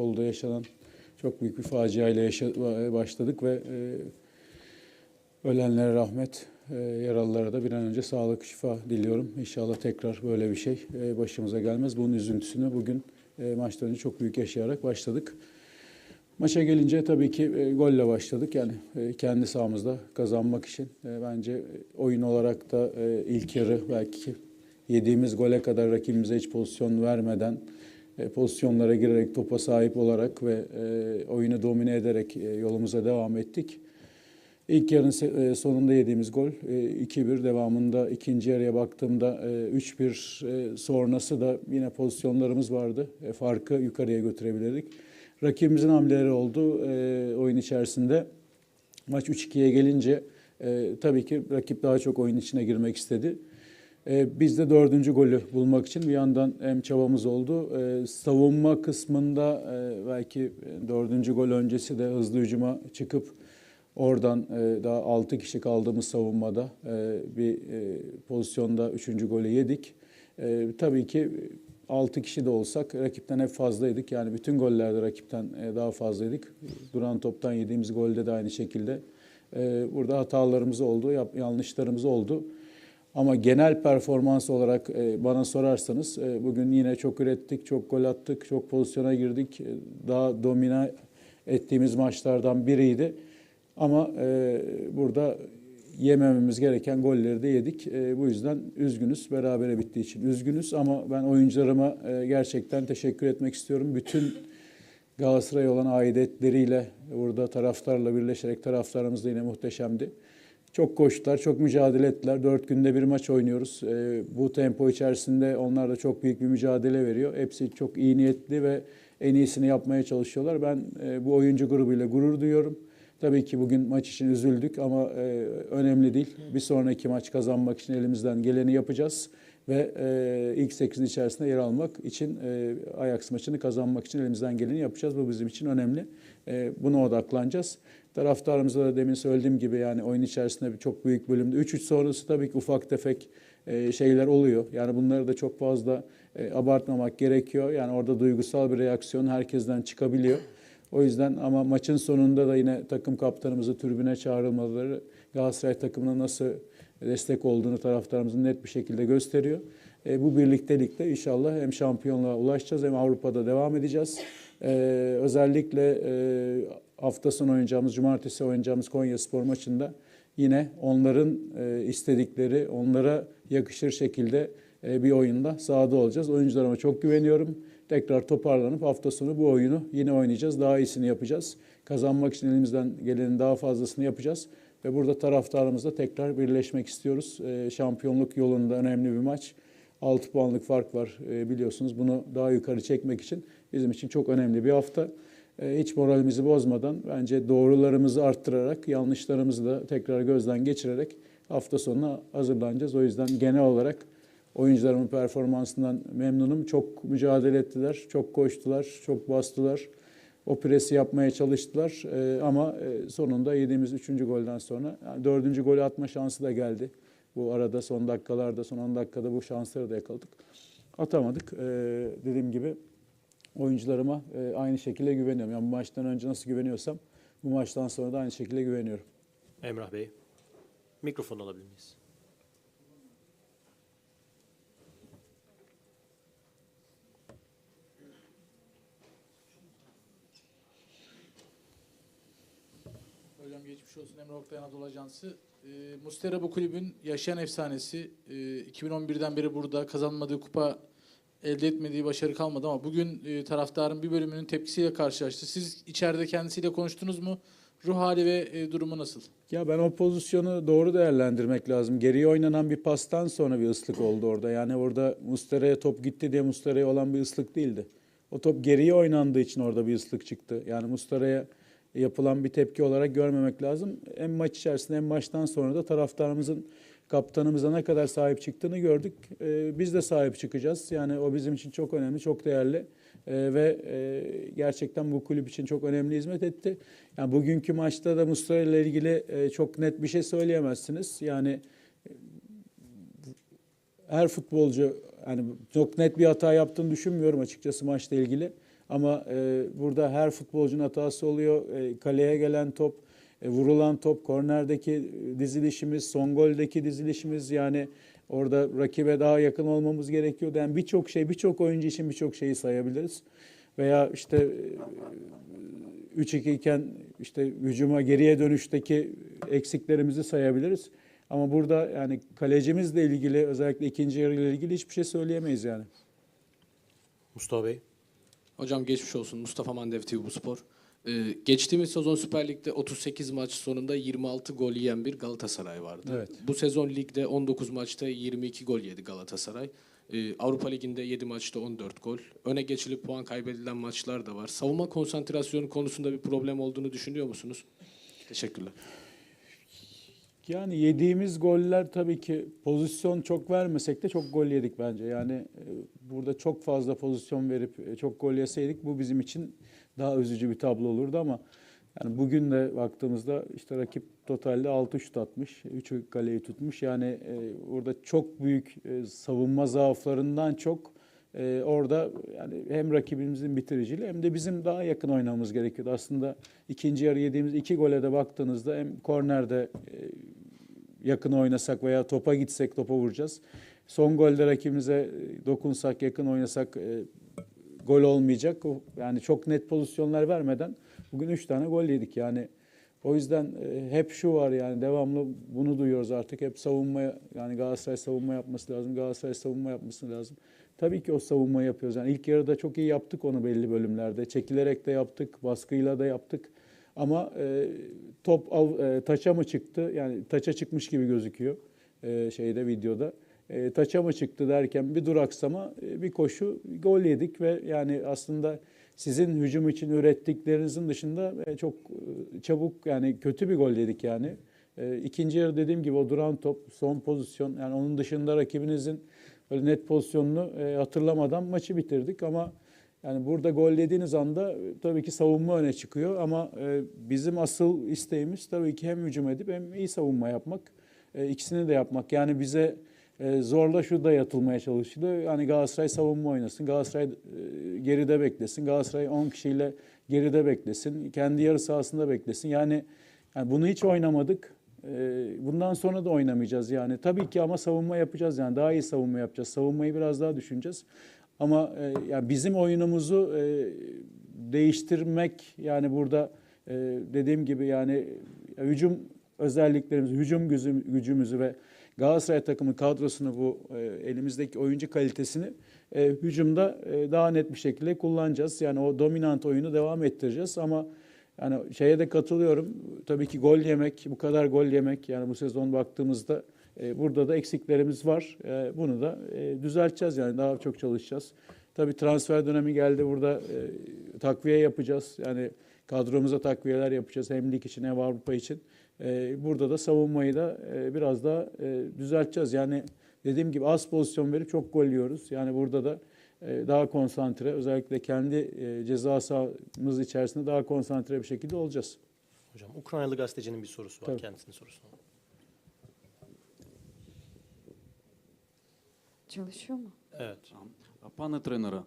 Bolu'da yaşanan çok büyük bir faciayla yaşa- başladık ve e, ölenlere rahmet, e, yaralılara da bir an önce sağlık, şifa diliyorum. İnşallah tekrar böyle bir şey e, başımıza gelmez. Bunun üzüntüsünü bugün e, maçtan önce çok büyük yaşayarak başladık. Maça gelince tabii ki e, golle başladık. Yani e, kendi sahamızda kazanmak için. E, bence oyun olarak da e, ilk yarı belki yediğimiz gole kadar rakibimize hiç pozisyon vermeden pozisyonlara girerek topa sahip olarak ve e, oyunu domine ederek e, yolumuza devam ettik. İlk yarın e, sonunda yediğimiz gol e, 2-1 devamında ikinci yarıya baktığımda e, 3-1 e, sonrası da yine pozisyonlarımız vardı. E, Farkı yukarıya götürebilirdik. Rakibimizin hamleleri oldu e, oyun içerisinde. Maç 3-2'ye gelince e, tabii ki rakip daha çok oyun içine girmek istedi. E, biz de dördüncü golü bulmak için bir yandan hem çabamız oldu. E, savunma kısmında e, belki dördüncü gol öncesi de hızlı hücuma çıkıp oradan daha altı kişi kaldığımız savunmada bir pozisyonda üçüncü golü yedik. Tabii ki 6 kişi de olsak rakipten hep fazlaydık. Yani bütün gollerde rakipten daha fazlaydık. Duran toptan yediğimiz golde de aynı şekilde. Burada hatalarımız oldu, yanlışlarımız oldu. Ama genel performans olarak e, bana sorarsanız e, bugün yine çok ürettik, çok gol attık, çok pozisyona girdik. E, Daha domine ettiğimiz maçlardan biriydi. Ama burada yemememiz gereken golleri de yedik. Bu yüzden üzgünüz. Berabere bittiği için üzgünüz ama ben oyuncularıma gerçekten teşekkür etmek istiyorum. Bütün Galatasaray olan aidiyetleriyle burada taraftarla birleşerek taraftarımız da yine muhteşemdi. Çok koştular, çok mücadele ettiler. Dört günde bir maç oynuyoruz. E, bu tempo içerisinde onlar da çok büyük bir mücadele veriyor. Hepsi çok iyi niyetli ve en iyisini yapmaya çalışıyorlar. Ben e, bu oyuncu grubuyla gurur duyuyorum. Tabii ki bugün maç için üzüldük ama e, önemli değil. Bir sonraki maç kazanmak için elimizden geleni yapacağız ve e, ilk 8'in içerisinde yer almak için e, Ajax maçını kazanmak için elimizden geleni yapacağız. Bu bizim için önemli. E, buna odaklanacağız. Taraftarımıza da demin söylediğim gibi yani oyun içerisinde bir çok büyük bölümde 3-3 sonrası tabii ki ufak tefek e, şeyler oluyor. Yani bunları da çok fazla e, abartmamak gerekiyor. Yani orada duygusal bir reaksiyon herkesten çıkabiliyor. O yüzden ama maçın sonunda da yine takım kaptanımızı tribüne çağrılmaları Galatasaray takımına nasıl destek olduğunu taraftarımızın net bir şekilde gösteriyor. E, bu birliktelikle inşallah hem şampiyonluğa ulaşacağız hem Avrupa'da devam edeceğiz. E, özellikle e, hafta sonu oynayacağımız, cumartesi oynayacağımız Konya Spor maçında yine onların e, istedikleri, onlara yakışır şekilde e, bir oyunda sahada olacağız. Oyuncularıma çok güveniyorum. Tekrar toparlanıp hafta sonu bu oyunu yine oynayacağız. Daha iyisini yapacağız. Kazanmak için elimizden gelenin daha fazlasını yapacağız. Ve burada taraftarımızla tekrar birleşmek istiyoruz. E, şampiyonluk yolunda önemli bir maç. 6 puanlık fark var e, biliyorsunuz. Bunu daha yukarı çekmek için bizim için çok önemli bir hafta. E, hiç moralimizi bozmadan bence doğrularımızı arttırarak, yanlışlarımızı da tekrar gözden geçirerek hafta sonuna hazırlanacağız. O yüzden genel olarak oyuncularımın performansından memnunum. Çok mücadele ettiler, çok koştular, çok bastılar. O presi yapmaya çalıştılar Ee, ama e, sonunda yediğimiz üçüncü golden sonra yani dördüncü golü atma şansı da geldi. Bu arada son dakikalarda, son 10 dakikada bu şansları da yakaladık. Atamadık. Ee, dediğim gibi oyuncularıma e, aynı şekilde güveniyorum. Yani bu maçtan önce nasıl güveniyorsam bu maçtan sonra da aynı şekilde güveniyorum. Emrah Bey, mikrofon alabilir miyiz? Hocam geçmiş olsun Emre Oktay Anadolu Ajansı. E, Mustera bu kulübün yaşayan efsanesi. E, 2011'den beri burada kazanmadığı kupa elde etmediği başarı kalmadı ama bugün e, taraftarın bir bölümünün tepkisiyle karşılaştı. Siz içeride kendisiyle konuştunuz mu? Ruh hali ve e, durumu nasıl? Ya ben o pozisyonu doğru değerlendirmek lazım. Geriye oynanan bir pastan sonra bir ıslık oldu orada. Yani orada Mustera'ya top gitti diye Mustera'ya olan bir ıslık değildi. O top geriye oynandığı için orada bir ıslık çıktı. Yani Mustera'ya yapılan bir tepki olarak görmemek lazım. Hem maç içerisinde hem maçtan sonra da taraftarımızın kaptanımıza ne kadar sahip çıktığını gördük. Ee, biz de sahip çıkacağız. Yani o bizim için çok önemli, çok değerli. Ee, ve e, gerçekten bu kulüp için çok önemli hizmet etti. Yani bugünkü maçta da Mustafa ile ilgili e, çok net bir şey söyleyemezsiniz. Yani e, her futbolcu yani çok net bir hata yaptığını düşünmüyorum açıkçası maçla ilgili. Ama e, burada her futbolcunun hatası oluyor. E, kaleye gelen top, e, vurulan top, kornerdeki dizilişimiz, son goldeki dizilişimiz yani orada rakibe daha yakın olmamız gerekiyordu. Yani birçok şey, birçok oyuncu için birçok şeyi sayabiliriz. Veya işte e, 3-2 iken işte hücuma geriye dönüşteki eksiklerimizi sayabiliriz. Ama burada yani kalecimizle ilgili özellikle ikinci yarı ile ilgili hiçbir şey söyleyemeyiz yani. Mustafa Bey. Hocam geçmiş olsun. Mustafa Mandev TV Bu Spor. Ee, geçtiğimiz sezon Süper Lig'de 38 maç sonunda 26 gol yiyen bir Galatasaray vardı. Evet. Bu sezon ligde 19 maçta 22 gol yedi Galatasaray. Ee, Avrupa Ligi'nde 7 maçta 14 gol. Öne geçilip puan kaybedilen maçlar da var. Savunma konsantrasyonu konusunda bir problem olduğunu düşünüyor musunuz? Teşekkürler. Yani yediğimiz goller tabii ki pozisyon çok vermesek de çok gol yedik bence. Yani e, burada çok fazla pozisyon verip e, çok gol yeseydik bu bizim için daha üzücü bir tablo olurdu ama yani bugün de baktığımızda işte rakip totalde 6 şut atmış, 3'ü kaleyi tutmuş. Yani e, orada çok büyük e, savunma zaaflarından çok e, orada yani hem rakibimizin bitiriciliği hem de bizim daha yakın oynamamız gerekiyordu. Aslında ikinci yarı yediğimiz iki gole de baktığınızda hem kornerde e, yakın oynasak veya topa gitsek topa vuracağız. Son golde rakibimize e, dokunsak, yakın oynasak e, gol olmayacak. Yani çok net pozisyonlar vermeden bugün üç tane gol yedik. Yani o yüzden e, hep şu var yani devamlı bunu duyuyoruz artık. Hep savunma yani Galatasaray savunma yapması lazım. Galatasaray savunma yapması lazım. Tabii ki o savunma yapıyoruz. Yani ilk yarıda çok iyi yaptık onu belli bölümlerde. Çekilerek de yaptık, baskıyla da yaptık. Ama e, top av, e, taça mı çıktı? Yani taça çıkmış gibi gözüküyor e, şeyde videoda. E, taça mı çıktı derken bir duraksama, e, bir koşu, gol yedik ve yani aslında sizin hücum için ürettiklerinizin dışında e, çok e, çabuk yani kötü bir gol yedik yani. E, ikinci yarı dediğim gibi o duran top, son pozisyon yani onun dışında rakibinizin böyle net pozisyonunu e, hatırlamadan maçı bitirdik ama yani burada gol yediğiniz anda e, tabii ki savunma öne çıkıyor ama e, bizim asıl isteğimiz tabii ki hem hücum edip hem iyi savunma yapmak. E, ikisini de yapmak. Yani bize zorla şu da yatılmaya çalışılıyor. Yani Galatasaray savunma oynasın, Galatasaray geride beklesin, Galatasaray 10 kişiyle geride beklesin, kendi yarı sahasında beklesin. Yani, yani bunu hiç oynamadık. Bundan sonra da oynamayacağız yani. Tabii ki ama savunma yapacağız yani daha iyi savunma yapacağız. Savunmayı biraz daha düşüneceğiz. Ama e, yani bizim oyunumuzu e, değiştirmek yani burada e, dediğim gibi yani hücum özelliklerimizi, hücum gücü- gücümüzü ve Galatasaray takımı kadrosunu bu e, elimizdeki oyuncu kalitesini e, hücumda e, daha net bir şekilde kullanacağız. Yani o dominant oyunu devam ettireceğiz ama yani şeye de katılıyorum. Tabii ki gol yemek, bu kadar gol yemek yani bu sezon baktığımızda burada da eksiklerimiz var. E, bunu da e, düzelteceğiz yani daha çok çalışacağız. Tabii transfer dönemi geldi burada e, takviye yapacağız. Yani kadromuza takviyeler yapacağız hem lig için hem Avrupa için. E, burada da savunmayı da e, biraz daha e, düzelteceğiz. Yani dediğim gibi az pozisyon verip çok gol yiyoruz. Yani burada da e, daha konsantre özellikle kendi e, ceza sahamız içerisinde daha konsantre bir şekilde olacağız. Hocam Ukraynalı gazetecinin bir sorusu var. Tabii. Kendisinin sorusu. Çalışıyor? Evet. Пане тренере, е,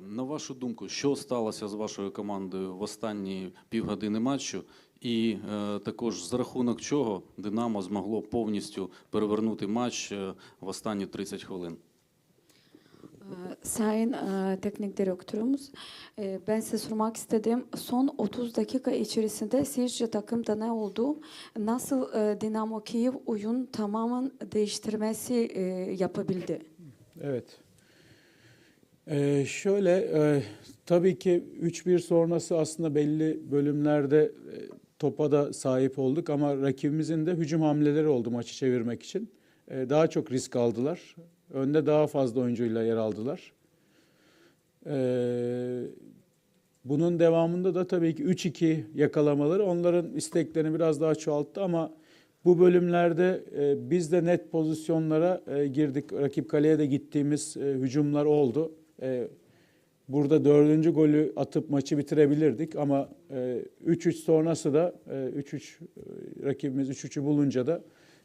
на вашу думку, що сталося з вашою командою в останні півгодини матчу, і е, також за рахунок чого Динамо змогло повністю перевернути матч е, в останні 30 хвилин? Ee, Sayın e, Teknik Direktörümüz, e, ben size sormak istedim. Son 30 dakika içerisinde sizce takımda ne oldu? Nasıl e, Dinamo Kiev oyun tamamen değiştirmesi yapabildi? Evet. Ee, şöyle e, tabii ki 3-1 sonrası aslında belli bölümlerde e, topa da sahip olduk ama rakibimizin de hücum hamleleri oldu maçı çevirmek için. E, daha çok risk aldılar. Önde daha fazla oyuncuyla yer aldılar. Ee, bunun devamında da tabii ki 3-2 yakalamaları onların isteklerini biraz daha çoğalttı ama bu bölümlerde e, biz de net pozisyonlara e, girdik. Rakip kaleye de gittiğimiz e, hücumlar oldu. E, burada dördüncü golü atıp maçı bitirebilirdik ama e, 3-3 sonrası da e, 3-3 e, rakibimiz 3-3'ü bulunca da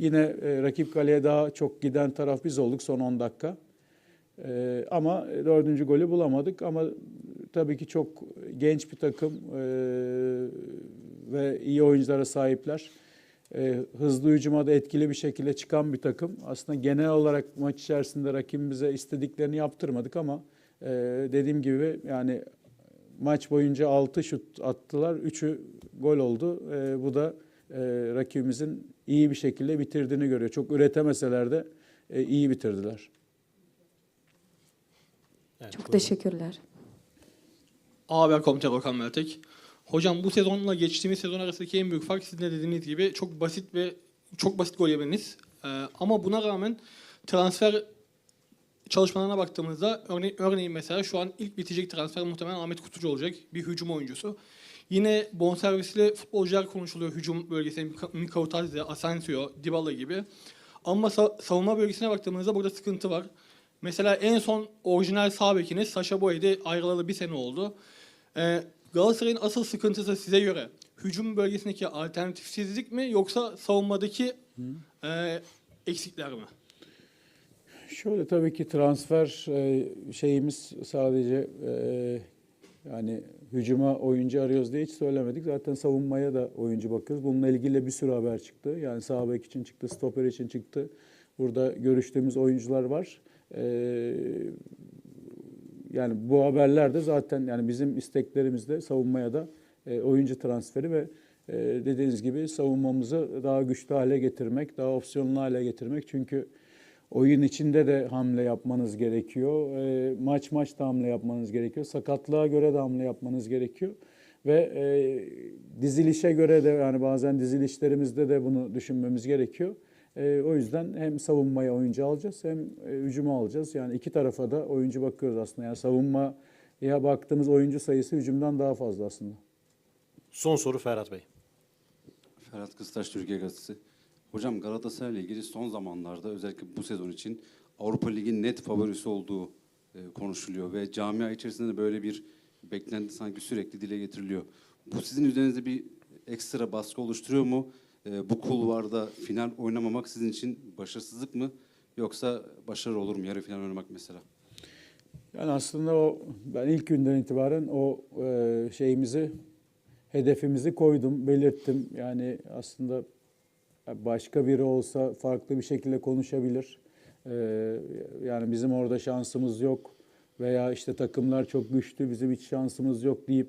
yine e, rakip kaleye daha çok giden taraf biz olduk son 10 dakika. E, ama dördüncü golü bulamadık ama tabii ki çok genç bir takım e, ve iyi oyunculara sahipler. E, hızlı hücuma da etkili bir şekilde çıkan bir takım. Aslında genel olarak maç içerisinde rakibimize istediklerini yaptırmadık ama e, dediğim gibi yani maç boyunca 6 şut attılar. 3'ü gol oldu. E, bu da e, rakibimizin iyi bir şekilde bitirdiğini görüyor. Çok üretemeseler de e, iyi bitirdiler. Evet, Çok buyurun. teşekkürler. A Haber Komutanı Okan Meltek. Hocam bu sezonla geçtiğimiz sezon arasındaki en büyük fark sizin de dediğiniz gibi çok basit ve çok basit gol yemeniz. Ee, ama buna rağmen transfer çalışmalarına baktığımızda örne örneğin mesela şu an ilk bitecek transfer muhtemelen Ahmet Kutucu olacak. Bir hücum oyuncusu. Yine bonservisli futbolcular konuşuluyor hücum bölgesinde. Mika- Mika Utadze, Asensio, Dybala gibi. Ama sa- savunma bölgesine baktığımızda burada sıkıntı var. Mesela en son orijinal sağ bekiniz Saşa Boy'de ayrılalı bir sene oldu. Ee, Galatasaray'ın asıl sıkıntısı size göre hücum bölgesindeki alternatifsizlik mi yoksa savunmadaki e, eksikler mi? Şöyle tabii ki transfer e, şeyimiz sadece e, yani hücuma oyuncu arıyoruz diye hiç söylemedik. Zaten savunmaya da oyuncu bakıyoruz. Bununla ilgili bir sürü haber çıktı. Yani sağ bek için çıktı, stoper için çıktı. Burada görüştüğümüz oyuncular var. E, yani bu haberler de zaten yani bizim isteklerimizde savunmaya da e, oyuncu transferi ve e, dediğiniz gibi savunmamızı daha güçlü hale getirmek, daha opsiyonlu hale getirmek. Çünkü oyun içinde de hamle yapmanız gerekiyor. E, maç maç da hamle yapmanız gerekiyor. Sakatlığa göre de hamle yapmanız gerekiyor. Ve e, dizilişe göre de yani bazen dizilişlerimizde de bunu düşünmemiz gerekiyor. E, o yüzden hem savunmaya oyuncu alacağız hem e, hücuma alacağız. Yani iki tarafa da oyuncu bakıyoruz aslında. Yani savunmaya baktığımız oyuncu sayısı hücumdan daha fazla aslında. Son soru Ferhat Bey. Ferhat Kıstaş, Türkiye Gazetesi. Hocam Galatasaray ile ilgili son zamanlarda özellikle bu sezon için Avrupa Ligi'nin net favorisi olduğu e, konuşuluyor ve camia içerisinde de böyle bir beklenti sanki sürekli dile getiriliyor. Bu sizin üzerinizde bir ekstra baskı oluşturuyor mu? E, bu kulvarda final oynamamak sizin için başarısızlık mı? Yoksa başarı olur mu yarı final oynamak mesela? Yani aslında o ben ilk günden itibaren o e, şeyimizi hedefimizi koydum, belirttim. Yani aslında başka biri olsa farklı bir şekilde konuşabilir. E, yani bizim orada şansımız yok veya işte takımlar çok güçlü, bizim hiç şansımız yok deyip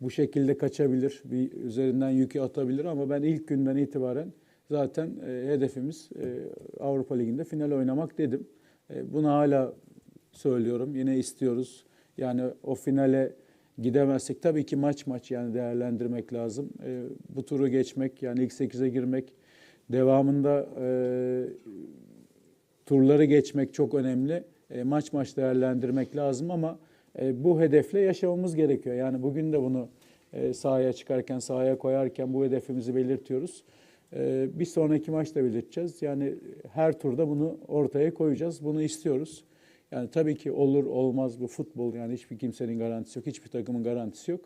bu şekilde kaçabilir, bir üzerinden yükü atabilir ama ben ilk günden itibaren zaten e, hedefimiz e, Avrupa Ligi'nde final oynamak dedim. E, bunu hala söylüyorum. Yine istiyoruz. Yani o finale gidemezsek tabii ki maç maç yani değerlendirmek lazım. Bu turu geçmek yani ilk 8'e girmek devamında e, turları geçmek çok önemli. E, maç maç değerlendirmek lazım ama e, bu hedefle yaşamamız gerekiyor. Yani bugün de bunu e, sahaya çıkarken, sahaya koyarken bu hedefimizi belirtiyoruz. E, bir sonraki maçta belirteceğiz. Yani her turda bunu ortaya koyacağız. Bunu istiyoruz. Yani tabii ki olur olmaz bu futbol yani hiçbir kimsenin garantisi yok, hiçbir takımın garantisi yok.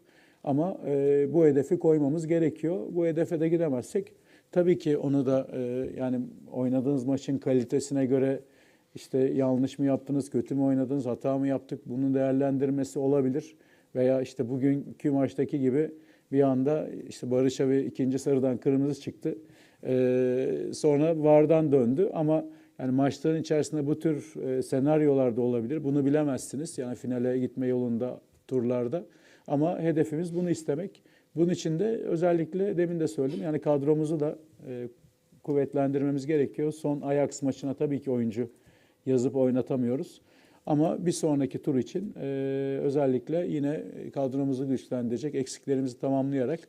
Ama e, bu hedefi koymamız gerekiyor. Bu hedefe de gidemezsek tabii ki onu da e, yani oynadığınız maçın kalitesine göre işte yanlış mı yaptınız, kötü mü oynadınız, hata mı yaptık bunun değerlendirmesi olabilir. Veya işte bugünkü maçtaki gibi bir anda işte Barış'a bir ikinci sarıdan kırmızı çıktı. Ee, sonra VAR'dan döndü ama yani maçların içerisinde bu tür e, senaryolar da olabilir. Bunu bilemezsiniz. Yani finale gitme yolunda turlarda. Ama hedefimiz bunu istemek. Bunun için de özellikle demin de söyledim. Yani kadromuzu da e, kuvvetlendirmemiz gerekiyor. Son Ajax maçına tabii ki oyuncu yazıp oynatamıyoruz. Ama bir sonraki tur için e, özellikle yine kadromuzu güçlendirecek, eksiklerimizi tamamlayarak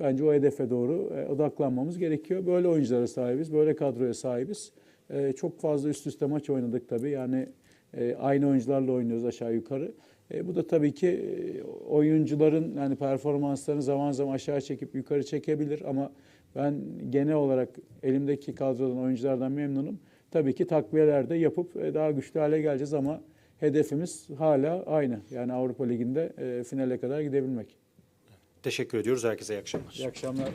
bence o hedefe doğru e, odaklanmamız gerekiyor. Böyle oyunculara sahibiz, böyle kadroya sahibiz. E, çok fazla üst üste maç oynadık tabii. Yani e, aynı oyuncularla oynuyoruz aşağı yukarı. E, bu da tabii ki e, oyuncuların yani performanslarını zaman zaman aşağı çekip yukarı çekebilir ama ben genel olarak elimdeki kadrodan oyunculardan memnunum. Tabii ki takviyeler de yapıp e, daha güçlü hale geleceğiz ama hedefimiz hala aynı. Yani Avrupa Ligi'nde e, finale kadar gidebilmek. Teşekkür ediyoruz. Herkese iyi akşamlar. İyi akşamlar.